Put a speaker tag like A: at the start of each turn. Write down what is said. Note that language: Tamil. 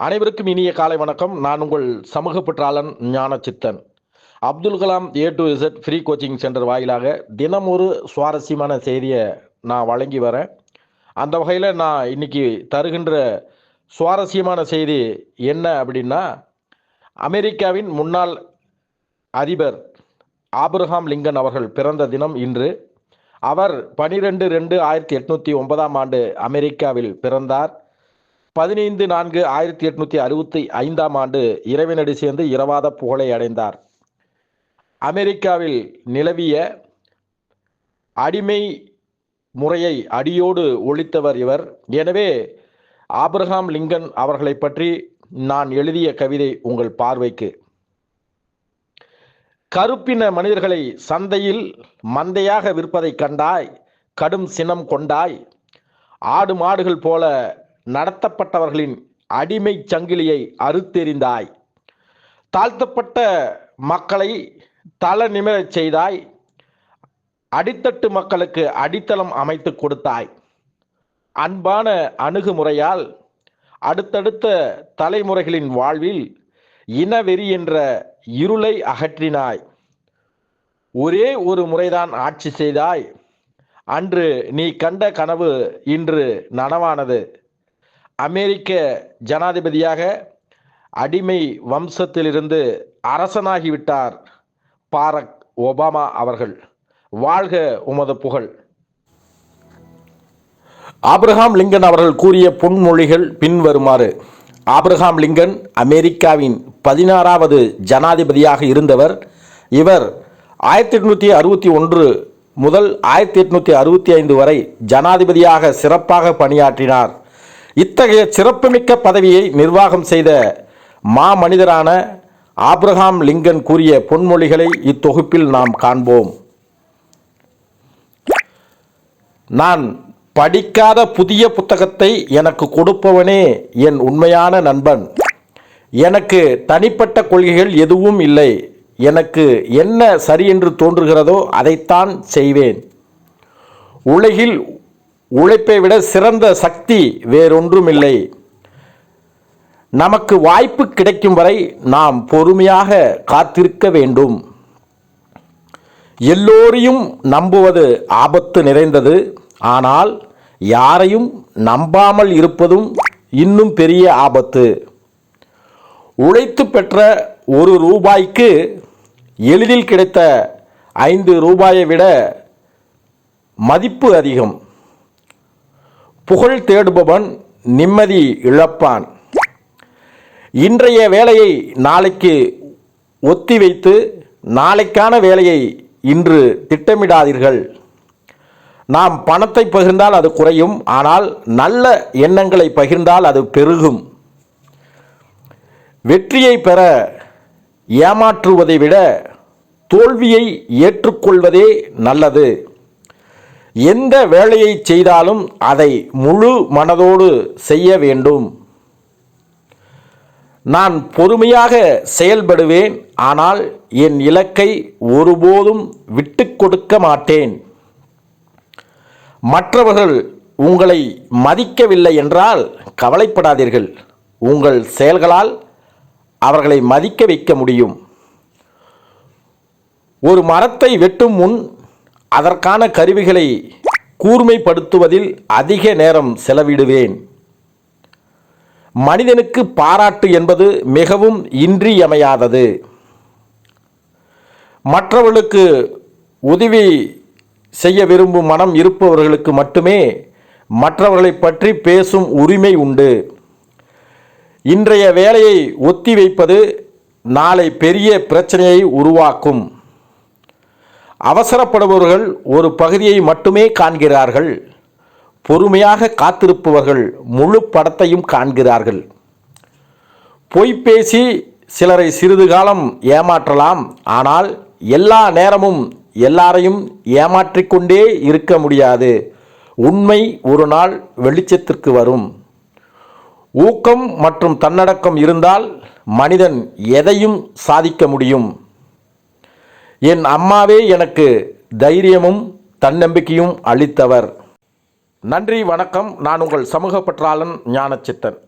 A: அனைவருக்கும் இனிய காலை வணக்கம். நான் உங்கள் சமூக பற்றாளன் ஞான சித்தன் Abdul Kalam A to Z free coaching centre வாயிலாக தினம் ஒரு சுவாரஸ்யமான செய்தியை நான் வழங்கி வரேன். அந்த வகையில் நான் இன்னைக்கு தருகின்ற சுவாரஸ்யமான செய்தி என்ன அப்படின்னா அமெரிக்காவின் முன்னாள் அதிபர் ஆபிரஹாம் லிங்கன் அவர்கள் பிறந்த தினம் இன்று. அவர் பனிரெண்டு ரெண்டு ஆயிரத்தி எட்நூற்றி ஒன்பதாம் ஆண்டு அமெரிக்காவில் பிறந்தார். பதினைந்து நான்கு ஆயிரத்தி எட்நூத்தி அறுபத்தி ஐந்தாம் ஆண்டு இறைவனடி சேர்ந்து இரவாத புகழை அடைந்தார். அமெரிக்காவில் நிலவிய அடிமை முறையை அடியோடு ஒழித்தவர் இவர். எனவே ஆப்ரஹாம் லிங்கன் அவர்களை பற்றி நான் எழுதிய கவிதை உங்கள் பார்வைக்கு. கருப்பின மனிதர்களை சந்தையில் மந்தையாக விற்பதை கண்டாய் கடும் சினம் கொண்டாய் ஆடு மாடுகள் போல நடத்தப்பட்டவர்களின் அடிமை சங்கிலியை அறுத்தெறிந்தாய் தாழ்த்தப்பட்ட மக்களை தல நிமிரச் செய்தாய் அடித்தட்டு மக்களுக்கு அடித்தளம் அமைத்து கொடுத்தாய். அன்பான அணுகுமுறையால் அடுத்தடுத்த தலைமுறைகளின் வாழ்வில் இனவெறி என்ற இருளை அகற்றினாய். ஒரே ஒரு முறைதான் ஆட்சி செய்தாய். அன்று நீ கண்ட கனவு இன்று நனவானது. அமெரிக்க ஜனாதிபதியாக அடிமை வம்சத்திலிருந்து அரசனாகிவிட்டார் பாரக் ஒபாமா அவர்கள். வாழ்க உமது புகழ். ஆப்ரஹாம் லிங்கன் அவர்கள் கூறிய பொன்மொழிகள் பின்வருமாறு. ஆப்ரஹாம் லிங்கன் அமெரிக்காவின் பதினாறாவது ஜனாதிபதியாக இருந்தவர். இவர் ஆயிரத்தி எட்நூற்றி அறுபத்தி ஒன்று முதல் ஆயிரத்தி எட்நூற்றி அறுபத்தி ஐந்து வரை ஜனாதிபதியாக சிறப்பாக பணியாற்றினார். இத்தகைய சிறப்புமிக்க பதவியை நிர்வாகம் செய்த மாமனிதரான ஆப்ரஹாம் லிங்கன் கூறிய பொன்மொழிகளை இத்தொகுப்பில் நாம் காண்போம். நான் படிக்காத புதிய புத்தகத்தை எனக்கு கொடுப்பவனே என் உண்மையான நண்பன். எனக்கு தனிப்பட்ட கொள்கைகள் எதுவும் இல்லை. எனக்கு என்ன சரி என்று தோன்றுகிறதோ அதைத்தான் செய்வேன். உலகில் உழைப்பை விட சிறந்த சக்தி வேறொன்றுமில்லை. நமக்கு வாய்ப்பு கிடைக்கும் வரை நாம் பொறுமையாக காத்திருக்க வேண்டும். எல்லோரையும் நம்புவது ஆபத்து நிறைந்தது. ஆனால் யாரையும் நம்பாமல் இருப்பதும் இன்னும் பெரிய ஆபத்து. உழைத்து பெற்ற ஒரு ரூபாய்க்கு எளிதில் கிடைத்த ஐந்து ரூபாயை விட மதிப்பு அதிகம். புகழ் தேடுபவன் நிம்மதி இழப்பான். இன்றைய வேலையை நாளைக்கு ஒத்திவைத்து நாளைக்கான வேலையை இன்று திட்டமிடாதீர்கள். நாம் பணத்தை பகிர்ந்தால் அது குறையும் ஆனால் நல்ல எண்ணங்களை பகிர்ந்தால் அது பெருகும். வெற்றியை பெற ஏமாற்றுவதை விட தோல்வியை ஏற்றுக்கொள்வதே நல்லது. எந்த வேலையை செய்தாலும் அதை முழு மனதோடு செய்ய வேண்டும். நான் பொறுமையாக செயல்படுவேன் ஆனால் என் இலக்கை ஒருபோதும் விட்டு கொடுக்க மாட்டேன். மற்றவர்கள் உங்களை மதிக்கவில்லை என்றால் கவலைப்படாதீர்கள். உங்கள் செயல்களால் அவர்களை மதிக்க வைக்க முடியும். ஒரு மரத்தை வெட்டும் முன் அதற்கான கருவிகளை கூர்மைப்படுத்துவதில் அதிக நேரம் செலவிடுவேன். மனிதனுக்கு பாராட்டு என்பது மிகவும் இன்றியமையாதது. மற்றவர்களுக்கு உதவி செய்ய விரும்பும் மனம் இருப்பவர்களுக்கு மட்டுமே மற்றவர்களை பற்றி பேசும் உரிமை உண்டு. இன்றைய வேலையை ஒத்தி வைப்பது நாளை பெரிய பிரச்சனையை உருவாக்கும். அவசரப்படுபவர்கள் ஒரு பகுதியை மட்டுமே காண்கிறார்கள். பொறுமையாக காத்திருப்பவர்கள் முழு படத்தையும் காண்கிறார்கள். பொய் பேசி சிலரை சிறிது காலம் ஏமாற்றலாம். ஆனால் எல்லா நேரமும் எல்லாரையும் ஏமாற்றிக்கொண்டே இருக்க முடியாது. உண்மை ஒரு நாள் வெளிச்சத்திற்கு வரும். ஊக்கம் மற்றும் தன்னடக்கம் இருந்தால் மனிதன் எதையும் சாதிக்க முடியும். என் அம்மாவே எனக்கு தைரியமும் தன்னம்பிக்கையும் அளித்தவர். நன்றி வணக்கம். நான் உங்கள் சமூக பற்றாளன் ஞானச்சித்தன்.